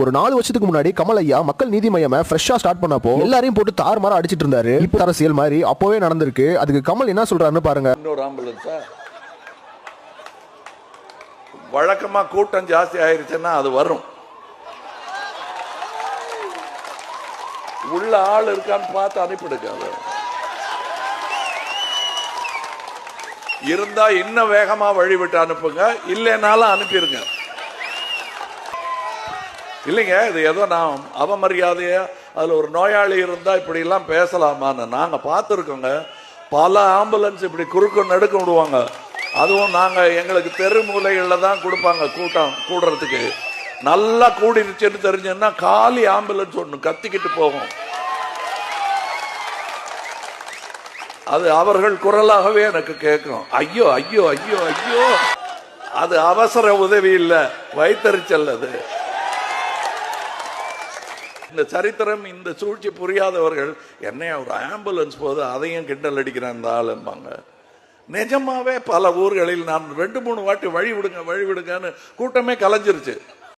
ஒரு நாலு வருஷத்துக்கு முன்னாடி கமல் ஐயா மக்கள் நீதி மையம் ஃப்ரெஷ்ஷா ஸ்டார்ட் பண்ணப்போ எல்லாரையும் போட்டு தார் மாற அடிச்சிட்டு இருந்தாரு. இப்போ அரசியல் மாதிரி அப்போவே நடந்திருக்கு. அதுக்கு கமல் என்ன சொல்றாருன்னு பாருங்க. இன்னொரு ஆம்புலன்ஸா வழக்கமா கூட்டம் ஜாஸ்தி ஆயிருச்சுன்னா அது வரும். உள்ள ஆள் இருக்கான்னு பார்த்து அனுப்பிடுங்க அது. இருந்தா இன்னும் வேகமா வழிவிட்டு அனுப்புங்க. இல்லைனாலும் அனுப்பிடுங்க. இல்லைங்க இது ஏதோ நான் அவமரியாதையா அதில் ஒரு நோயாளி இருந்தால் இப்படிலாம் பேசலாமான்னு நாங்கள் பார்த்துருக்கோங்க. பல ஆம்புலன்ஸ் இப்படி குறுக்க நடுக்க விடுவாங்க. அதுவும் நாங்கள் எங்களுக்கு தெரு மூலைகளில் தான் கொடுப்பாங்க கூட்டம் கூடுறதுக்கு. நல்லா கூடிருச்சுன்னு தெரிஞ்சுன்னா காலி ஆம்புலன்ஸ் ஒன்று கத்திக்கிட்டு போகும். அது அவர்கள் குரலாகவே எனக்கு கேட்கும். ஐயோ ஐயோ ஐயோ ஐயோ. அது அவசர உதவி இல்லை வைத்தறிச்சல் அது. இந்த சரித்திரம் இந்த சூழ்ச்சி புரியாதவர்கள் என்னைய ஒரு ஆம்புலன்ஸ் போது அதையும் கிண்டல் அடிக்கிறேன் இந்த ஆளும்பாங்க நிஜமாவே பல ஊர்களில் நான் ரெண்டு மூணு வாட்டி வழி விடுங்க வழி விடுங்கன்னு கூட்டமே கலைஞ்சிருச்சு.